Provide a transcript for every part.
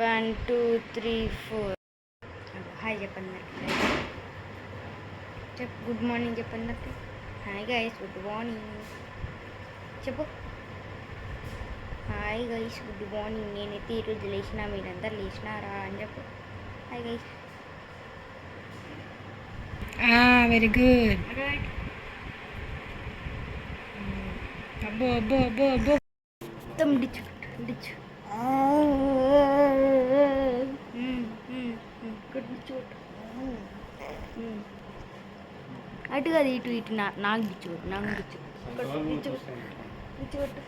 One two three four. Hi చెప్పండి అందరికి చెప్ గుడ్ మార్నింగ్ చెప్పండి అందరికి హాయ్ గైస్ గుడ్ మార్నింగ్. చెప్పు. Hi guys good morning. నేనైతే ఈరోజు లేచిన మీరందరు లేచినారా అని చెప్పు. Hi guys. Very good. అబ్బో అబ్బో అబ్బో అబ్బో. మొత్తం డిచ్చు డిచ్చు. డిచ్చు అటు కాదు ఇటు ఇటు నా నాకు కొట్టు, నాకు డిచ్చు కొట్టు,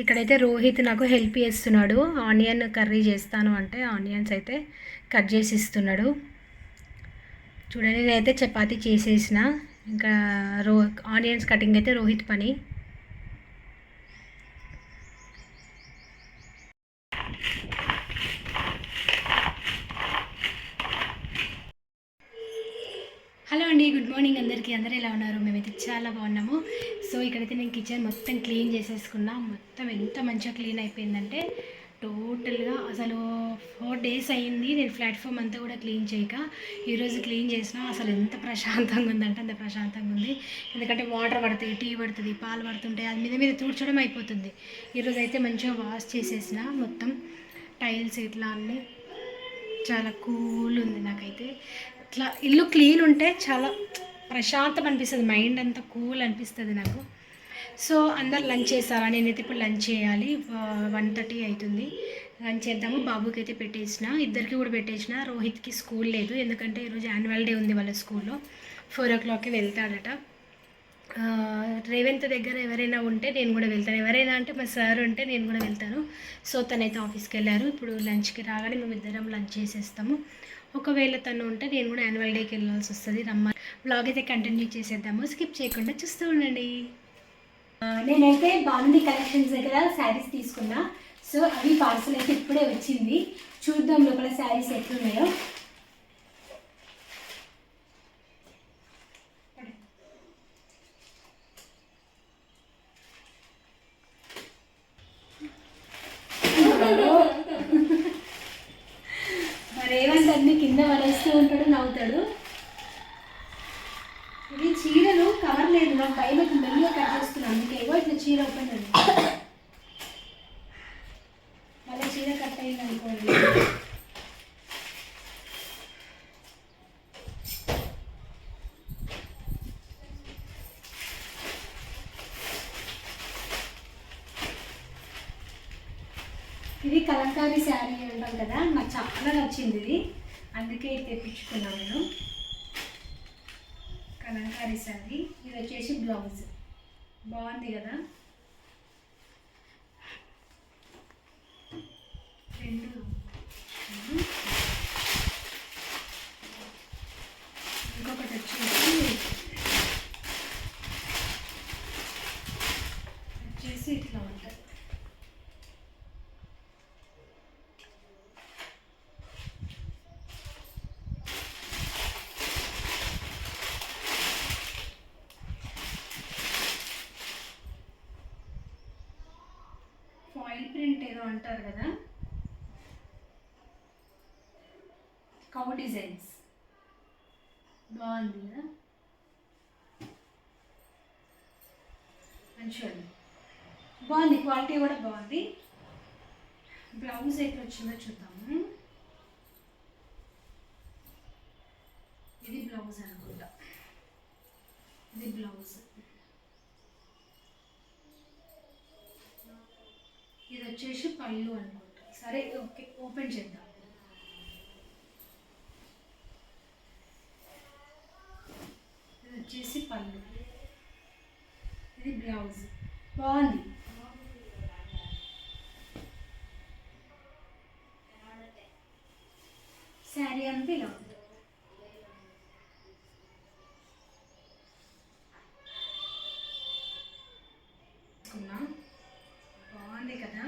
ఇక్కడైతే రోహిత్ నాకు హెల్ప్ చేస్తున్నాడు. ఆనియన్ కర్రీ చేస్తాను అంటే ఆనియన్స్ అయితే కట్ చేసి ఇస్తున్నాడు. చూడండి నేనైతే చపాతీ చేసేసిన. ఇంకా రో ఆనియన్స్ కటింగ్ అయితే రోహిత్ పని. గుడ్ మార్నింగ్ అందరికీ. అందరూ ఎలా ఉన్నారు? మేమైతే చాలా బాగున్నాము. సో ఇక్కడైతే నేను కిచెన్ మొత్తం క్లీన్ చేసేసుకున్నా. మొత్తం ఎంత మంచిగా క్లీన్ అయిపోయిందంటే టోటల్గా అసలు ఫోర్ డేస్ అయ్యింది. నేను ప్లాట్ఫామ్ అంతా కూడా క్లీన్ చేయక ఈరోజు క్లీన్ చేసినా అసలు ఎంత ప్రశాంతంగా ఉందంటే అంత ప్రశాంతంగా ఉంది. ఎందుకంటే వాటర్ పడుతుంది టీ పడుతుంది పాలు పడుతుంటాయి. అది మీద మీద తుడ్చడం అయిపోతుంది. ఈరోజు అయితే మంచిగా వాష్ చేసేసిన మొత్తం టైల్స్ ఇట్లా అన్నీ. చాలా కూల్ ఉంది నాకైతే. అట్లా ఇల్లు క్లీన్ ఉంటే చాలా ప్రశాంతం అనిపిస్తుంది మైండ్ అంతా కూల్ అనిపిస్తుంది నాకు. సో అందరు లంచ్ చేస్తారా? నేనైతే ఇప్పుడు లంచ్ చేయాలి. వన్ థర్టీ అవుతుంది లంచ్ చేద్దాము. బాబుకి అయితే పెట్టేసిన. ఇద్దరికి కూడా పెట్టేసిన. రోహిత్కి స్కూల్ లేదు. ఎందుకంటే ఈరోజు యాన్యువల్ డే ఉంది వాళ్ళ స్కూల్లో. ఫోర్ ఓ క్లాక్కి వెళ్తాడట. రేవంత్ దగ్గర ఎవరైనా ఉంటే నేను కూడా వెళ్తాను. ఎవరైనా అంటే మా సార్ ఉంటే నేను కూడా వెళ్తాను. సో తనైతే ఆఫీస్కి వెళ్ళారు. ఇప్పుడు లంచ్కి రాగానే మేము ఇద్దరం లంచ్ చేసేస్తాము. ఒకవేళ తను ఉంటే నేను కూడా యాన్యువల్ డేకి వెళ్ళాల్సి వస్తుంది. రమ్మ బ్లాగ్ అయితే కంటిన్యూ చేసేద్దాము. స్కిప్ చేయకుండా చూస్తూ ఉండండి. నేనైతే బాగుంది కలెక్షన్స్ దగ్గర శారీస్ తీసుకున్నా. సో అవి పార్సల్ అయితే ఇప్పుడే వచ్చింది. చూద్దాం లోపల శారీస్ ఎట్లున్నాయో. లేదు నాకు మెల్లిగా కట్ చేస్తున్నాను అందుకే ఏవో ఇట్లా చీర ఓపెన్ అది మళ్ళీ చీర కట్ అయింది అనుకోండి. ఇది కలంకారీ శారీ అంటాం కదా. నాకు చాలా నచ్చింది ఇది. అందుకే ఇది తెప్పించుకున్నాను నేను. కలంకారీ శారీ ఇది వచ్చేసి బ్లౌజ్. బాగుంది కదా? రెండు. ఇంకొకటి వచ్చేసి వచ్చేసి ఇట్లా ఉంటుంది. అంటారు కదా? కౌ డిజైన్స్ బాగుంది కదా? మంచిగా బాగుంది క్వాలిటీ కూడా బాగుంది. బ్లౌజ్ అయితే వచ్చిందో చూద్దాము. ఇది బ్లౌజ్ అనుకుంటా. ఇది బ్లౌజ్ వచ్చేసి పళ్ళు అనుకుంటా. సరే ఓకే ఓపెన్ చేద్దాం. ఇది వచ్చేసి పళ్ళు. ఇది బ్లౌజ్. బాగుంది. శారీ అంతా ఇలా ఉంది. కదా?